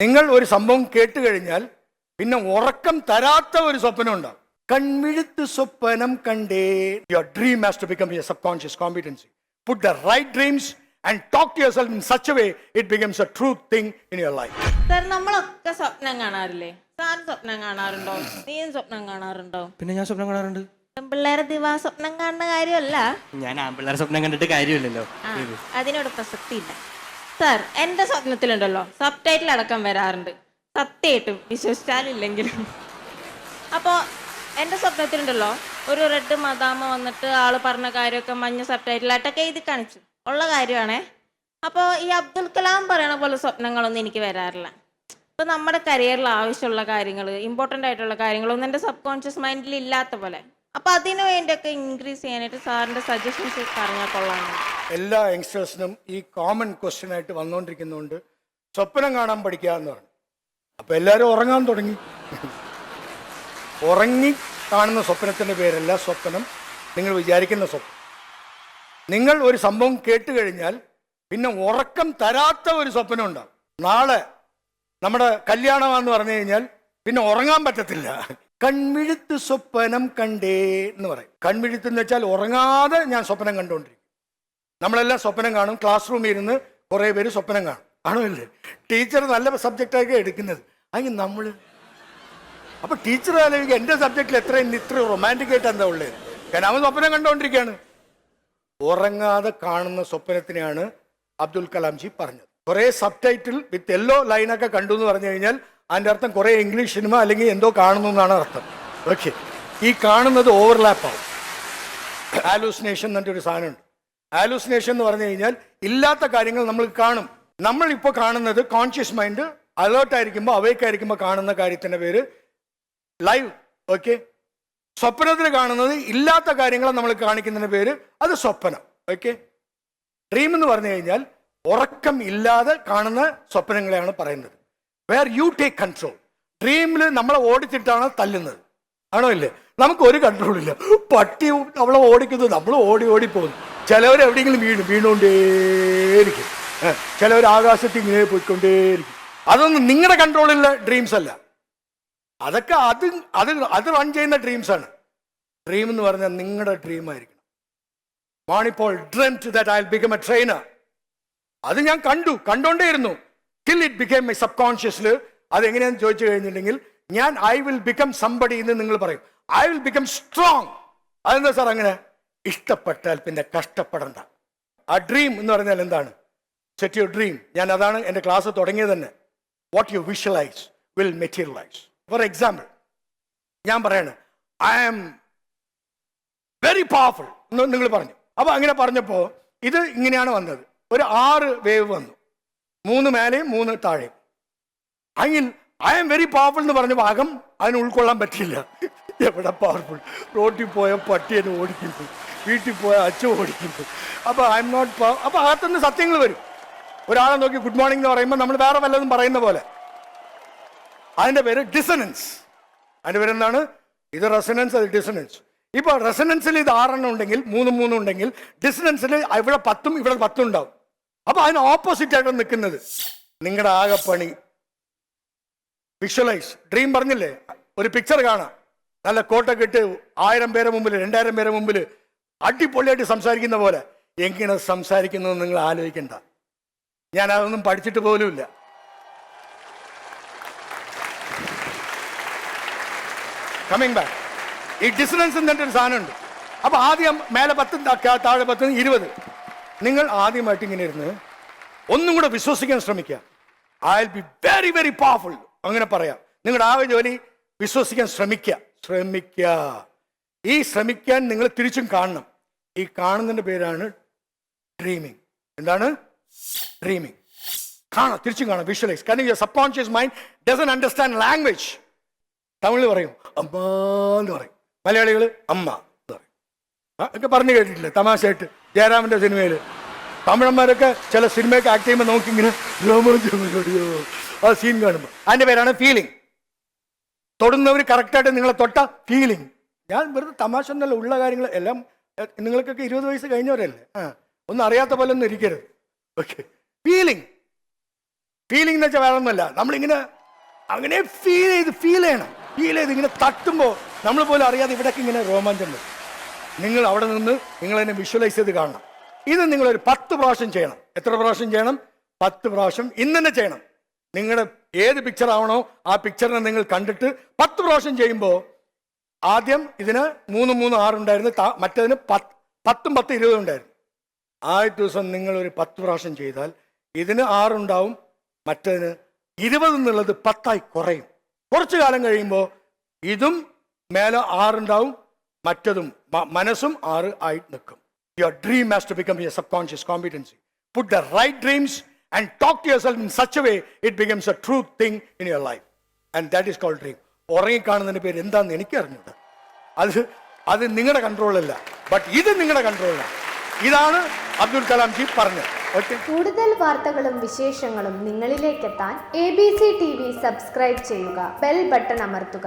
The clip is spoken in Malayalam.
നിങ്ങൾ ഒരു സംഭവം കേട്ട് കഴിഞ്ഞാൽ പിന്നെ ഉറക്കം തരാത്ത ഒരു സ്വപ്നം ഉണ്ടാവും. കൺമിഴുത്ത് സ്വപ്നം കണ്ടേ. Your dream has to become your subconscious competency put the right dreams and talk to yourself in such a way it becomes a true thing in your life sir നമ്മളൊക്കെ സ്വപ്നം കാണാറില്ലേ? സാർ സ്വപ്നം കാണാറുണ്ടോ? നീയും സ്വപ്നം കാണാറുണ്ടോ? പിന്നെ ഞാൻ സ്വപ്നം കാണാറുണ്ട്. പിള്ളേരെ ദിവാ സ്വപ്നം കാണുന്ന കാര്യമല്ല. ഞാൻ ആൺപിള്ളേരെ സ്വപ്നം കണ്ടിട്ട് കാര്യമില്ലല്ലോ. ആ, അതിനോട് പ്രസക്തി ഇല്ല സാർ എന്റെ സ്വപ്നത്തിലുണ്ടല്ലോ. സബ് ടൈറ്റിൽ അടക്കം വരാറുണ്ട്. സത്യമായിട്ടും വിശ്വസിച്ചാലില്ലെങ്കിലും. അപ്പോ എന്റെ സ്വപ്നത്തിലുണ്ടല്ലോ ഒരു റെഡ് മദാമ വന്നിട്ട് ആൾ പറഞ്ഞ കാര്യമൊക്കെ മഞ്ഞ സബ് ടൈറ്റിലായിട്ടൊക്കെ എഴുതി കാണിച്ചു. ഉള്ള കാര്യമാണേ. അപ്പോൾ ഈ അബ്ദുൽ കലാം പറയണ പോലെ സ്വപ്നങ്ങളൊന്നും എനിക്ക് വരാറില്ല. ഇപ്പൊ നമ്മുടെ കരിയറിൽ ആവശ്യമുള്ള കാര്യങ്ങൾ ഇമ്പോർട്ടന്റ് ആയിട്ടുള്ള കാര്യങ്ങളൊന്നും എന്റെ സബ് കോൺഷ്യസ് മൈൻഡിൽ ഇല്ലാത്ത പോലെ. അപ്പൊ അതിനു വേണ്ടിയൊക്കെ ഇൻക്രീസ് ചെയ്യാനായിട്ട് സാറിന്റെ സജഷൻസ് പറഞ്ഞാൽ കൊള്ളാം എല്ലാ യങ്സ്റ്റേഴ്സിനും ഈ കോമൺ ക്വസ്റ്റ്യൻ ആയിട്ട് വന്നുകൊണ്ടിരിക്കുന്നതുകൊണ്ട് സ്വപ്നം കാണാൻ പഠിക്കുക പറഞ്ഞു. അപ്പൊ എല്ലാവരും ഉറങ്ങാൻ തുടങ്ങി. ഉറങ്ങി കാണുന്ന സ്വപ്നത്തിന്റെ പേരല്ല സ്വപ്നം. നിങ്ങൾ വിചാരിക്കുന്ന സ്വപ്നം. നിങ്ങൾ ഒരു സംഭവം കേട്ട് കഴിഞ്ഞാൽ പിന്നെ ഉറക്കം തരാത്ത ഒരു സ്വപ്നം ഉണ്ടാവും. നാളെ നമ്മുടെ കല്യാണമെന്ന് പറഞ്ഞു കഴിഞ്ഞാൽ പിന്നെ ഉറങ്ങാൻ പറ്റത്തില്ല. കൺമിഴുത്ത് സ്വപ്നം കണ്ടേ എന്ന് പറയും. കൺമിഴുത്ത് എന്ന് വെച്ചാൽ ഉറങ്ങാതെ ഞാൻ സ്വപ്നം കണ്ടുകൊണ്ടിരിക്കും നമ്മളെല്ലാം സ്വപ്നം കാണും. ക്ലാസ് റൂമിൽ ഇരുന്ന് കുറേ പേര് സ്വപ്നം കാണും. ആണോ ടീച്ചർ നല്ല സബ്ജക്റ്റാക്കി എടുക്കുന്നത്. അങ്ങനെ നമ്മൾ അപ്പൊ ടീച്ചർ ആലോചിക്കുക എന്റെ സബ്ജക്റ്റിൽ എത്രയും ഇത്ര റൊമാന്റിക് ആയിട്ട് എന്താ ഉള്ളത് കാരണം അവൻ സ്വപ്നം കണ്ടുകൊണ്ടിരിക്കുകയാണ് ഉറങ്ങാതെ കാണുന്ന സ്വപ്നത്തിനെയാണ് അബ്ദുൽ കലാംജി പറഞ്ഞത്. കുറേ സബ് ടൈറ്റിൽ വിത്ത് യെല്ലോ ലൈനൊക്കെ കണ്ടു എന്ന് പറഞ്ഞു കഴിഞ്ഞാൽ അതിന്റെ അർത്ഥം കുറേ ഇംഗ്ലീഷ് സിനിമ അല്ലെങ്കിൽ എന്തോ കാണുന്നു എന്നാണ് അർത്ഥം. ഓക്കെ ഈ കാണുന്നത് ഓവർലാപ്പ് ആവും. ആലൂസിനേഷൻ എന്നിട്ട് ഒരു സാധനമുണ്ട്. ആലൂസിനേഷൻ എന്ന് പറഞ്ഞു കഴിഞ്ഞാൽ ഇല്ലാത്ത കാര്യങ്ങൾ നമ്മൾ കാണും. നമ്മളിപ്പോൾ കാണുന്നത് കോൺഷ്യസ് മൈൻഡ് അലേർട്ടായിരിക്കുമ്പോൾ അവയ്ക്കായിരിക്കുമ്പോൾ കാണുന്ന കാര്യത്തിന്റെ പേര് ലൈവ് ഓക്കെ സ്വപ്നത്തിൽ കാണുന്നത് ഇല്ലാത്ത കാര്യങ്ങൾ നമ്മൾ കാണിക്കുന്നതിന്റെ പേര് അത് സ്വപ്നം. ഓക്കെ ഡ്രീം എന്ന് പറഞ്ഞു കഴിഞ്ഞാൽ ഉറക്കം ഇല്ലാതെ കാണുന്ന സ്വപ്നങ്ങളെയാണ് പറയുന്നത്. വേർ യു ടേക്ക് കൺട്രോൾ ഡ്രീമിൽ നമ്മളെ ഓടിച്ചിട്ടാണ് തല്ലുന്നത്. ആണോ ഇല്ലേ? നമുക്ക് ഒരു കൺട്രോൾ ഇല്ല. പട്ടി അവളെ ഓടിക്കുന്നത് നമ്മൾ ഓടി ഓടി പോകുന്നു. ചിലവർ എവിടെയെങ്കിലും വീണു വീണുകൊണ്ടേയിരിക്കും. ചിലവർ ആകാശത്ത് ഇങ്ങനെ പോയിക്കൊണ്ടേയിരിക്കും. അതൊന്നും നിങ്ങളുടെ കൺട്രോളിലുള്ള ഡ്രീംസ് അല്ല. അതൊക്കെ അത് അത് അത് റൺ ചെയ്യുന്ന ഡ്രീംസ് ആണ്. ഡ്രീം എന്ന് പറഞ്ഞാൽ നിങ്ങളുടെ ഡ്രീം ആയിരിക്കണം. മാണിപ്പോൾ dream to that I become a trainer അത് ഞാൻ കണ്ടു കണ്ടോണ്ടേയിരുന്നു. ടിൽ ഇറ്റ് ബിക്കം മൈ സബ് കോൺഷ്യസിൽ അത് എങ്ങനെയാന്ന് ചോദിച്ചു കഴിഞ്ഞിട്ടുണ്ടെങ്കിൽ ഞാൻ ഐ വിൽ ബിക്കം സംബടി എന്ന് നിങ്ങൾ പറയും. ഐ വിൽ ബിക്കം സ്ട്രോങ് അതെന്താ സാർ അങ്ങനെ? ഇഷ്ടപ്പെട്ടാൽ പിന്നെ കഷ്ടപ്പെടണ്ട. ആ ഡ്രീം എന്ന് പറഞ്ഞാൽ എന്താണ്? സെറ്റ് യുവർ ഡ്രീം ഞാൻ അതാണ് എന്റെ ക്ലാസ് തുടങ്ങിയത് തന്നെ. What you visualise will materialise for example ഞാൻ പറയാണ് ഐ ആം വെരി പവർഫുൾ എന്ന് നിങ്ങൾ പറഞ്ഞു. അപ്പൊ അങ്ങനെ പറഞ്ഞപ്പോൾ ഇത് ഇങ്ങനെയാണ് വന്നത്. ഒരു ആറ് വേവ് വന്നു. മൂന്ന് മേലെയും മൂന്ന് താഴെയും. അങ്ങിൽ ഐ എം വെരി പവർഫുൾ എന്ന് പറഞ്ഞ ഭാഗം അതിന് ഉൾക്കൊള്ളാൻ പറ്റില്ല എവിടെ പവർഫുൾ റോട്ടിൽ പോയ പട്ടി എന്നെ ഓടിക്കുന്നു. വീട്ടിൽ പോയ അച്ഛൻ ഓടിക്കുന്നു. അപ്പോൾ ഐ എം നോട്ട് പവർ അപ്പോൾ അകത്തുനിന്ന് സത്യങ്ങൾ വരും. ഒരാളെ നോക്കി ഗുഡ് മോർണിംഗ് എന്ന് പറയുമ്പോൾ നമ്മൾ വേറെ വല്ലതും പറയുന്ന പോലെ. അതിന്റെ പേര് ഡിസനൻസ് അതിന്റെ പേര് എന്താണ്? ഇത് റെസനൻസ് അത് ഡിസനൻസ് ഇപ്പൊ റെസനൻസിൽ ഇത് ആറെണ്ണം ഉണ്ടെങ്കിൽ മൂന്നും മൂന്നും ഉണ്ടെങ്കിൽ ഡിസനൻസിൽ ഇവിടെ പത്തും ഇവിടെ പത്തും ഉണ്ടാവും. അപ്പൊ അതിന് ഓപ്പോസിറ്റ് ആയിട്ട് നിൽക്കുന്നത്. നിങ്ങളുടെ ആകെ പണി. വിഷ്വലൈസ് ഡ്രീം പറഞ്ഞില്ലേ? ഒരു പിക്ചർ കാണാം. നല്ല കോട്ടൊക്കെ ഇട്ട് ആയിരം പേരെ മുമ്പിൽ രണ്ടായിരം പേരെ മുമ്പിൽ അടിപൊളിയായിട്ട് സംസാരിക്കുന്ന പോലെ. എങ്ങനെ സംസാരിക്കുന്നത് നിങ്ങൾ ആലോചിക്കണ്ട. ഞാൻ അതൊന്നും പഠിച്ചിട്ട് പോലുമില്ല. കമ്മിങ് ബാക്ക് ഈ ഡിസ്റ്റൻസ് എന്നിട്ടൊരു സാധനമുണ്ട്. അപ്പൊ ആദ്യം മേലെ പത്തും താഴെ പത്തും ഇരുപത്. നിങ്ങൾ ആദ്യമായിട്ട് ഇങ്ങനെ ഇരുന്ന് ഒന്നും കൂടെ വിശ്വസിക്കാൻ ശ്രമിക്കുക. I will be very very powerful അങ്ങനെ പറയാം. നിങ്ങളുടെ ആ ജോലി വിശ്വസിക്കാൻ ശ്രമിക്കുക. ശ്രമിക്കുക. ഈ ശ്രമിക്കാൻ നിങ്ങൾ തിരിച്ചും കാണണം. ഈ കാണുന്നതിന്റെ പേരാണ് ഡ്രീമിങ് എന്താണ്? ഡ്രീമിങ് കാണാം തിരിച്ചും കാണാം വിഷ്വലൈസ് കാരണം your subconscious mind doesn't understand language തമിഴിൽ പറയും അമ്മ എന്ന് പറയും. മലയാളികൾ അമ്മ എന്ന് പറയും. ഒക്കെ പറഞ്ഞു കേട്ടിട്ടില്ലേ? തമാശയായിട്ട്. ജയറാമിന്റെ സിനിമയിൽ തമിഴന്മാരൊക്കെ ചില സിനിമയൊക്കെ ആക്ട് ചെയ്യുമ്പോൾ നോക്കിങ്ങനെ ഇങ്ങനെ ആ സീൻ കാണുമ്പോൾ അതിന്റെ പേരാണ് ഫീലിംഗ് തൊടുന്നവർ കറക്റ്റായിട്ട് നിങ്ങളെ തൊട്ട ഫീലിംഗ് ഞാൻ വെറുതെ തമാശ എന്നല്ല ഉള്ള കാര്യങ്ങൾ എല്ലാം നിങ്ങൾക്കൊക്കെ ഇരുപത് വയസ്സ് കഴിഞ്ഞവരല്ലേ? ആ ഒന്നും അറിയാത്ത പോലെ ഒന്നും ഇരിക്കരുത്. ഓക്കെ ഫീലിംഗ് ഫീലിംഗ് എന്ന് വെച്ചാൽ വേറെ ഒന്നുമല്ല നമ്മളിങ്ങനെ അങ്ങനെ ഫീൽ ചെയ്ത് ഫീൽ ചെയ്യണം. ഫീൽ ചെയ്ത് ഇങ്ങനെ തട്ടുമ്പോൾ നമ്മൾ പോലും അറിയാതെ ഇവിടേക്ക് ഇങ്ങനെ രോമാഞ്ചം വരും. നിങ്ങൾ അവിടെ നിന്ന് നിങ്ങൾ എന്നെ വിഷ്വലൈസ് ചെയ്ത് കാണണം. ഇത് നിങ്ങളൊരു പത്ത് പ്രാവശ്യം ചെയ്യണം. എത്ര പ്രാവശ്യം ചെയ്യണം? പത്ത് പ്രാവശ്യം ഇന്ന് തന്നെ ചെയ്യണം. നിങ്ങളുടെ ഏത് പിക്ചർ ആവണോ ആ പിക്ചറിനെ നിങ്ങൾ കണ്ടിട്ട് പത്ത് പ്രാവശ്യം ചെയ്യുമ്പോൾ ആദ്യം ഇതിന് മൂന്ന് മൂന്ന് ആറുണ്ടായിരുന്നു മറ്റേതിന് പത്ത് പത്തും പത്ത് ഇരുപതും ഉണ്ടായിരുന്നു. ആദ്യത്തെ ദിവസം നിങ്ങൾ ഒരു പത്ത് പ്രാവശ്യം ചെയ്താൽ ഇതിന് ആറുണ്ടാവും മറ്റതിന് ഇരുപത് എന്നുള്ളത് പത്തായി കുറയും. കുറച്ചു കാലം കഴിയുമ്പോൾ ഇതും മേലെ ആറുണ്ടാവും മറ്റതും മനസ്സും ആറ് ആയി നിൽക്കും. Your dream has to become your subconscious competency put the right dreams and talk to yourself in such a way it becomes a true thing in your life and that is called dream ഉറങ്ങിക്കാണുന്നതിന്റെ പേര് എന്താണെന്ന് എനിക്ക് അറിഞ്ഞത് അത് അത് നിങ്ങളുടെ കൺട്രോളല്ല ബട്ട് ഇത് നിങ്ങളുടെ കൺട്രോളാണ് ഇതാണ് അബ്ദുൽ കലാം ജി പറഞ്ഞത്. കൂടുതൽ വാർത്തകളും വിശേഷങ്ങളും നിങ്ങളിലേക്കെത്താൻ A B C T V subscribe ചെയ്യുക ബെൽ ബട്ടൺ അമർത്തുക.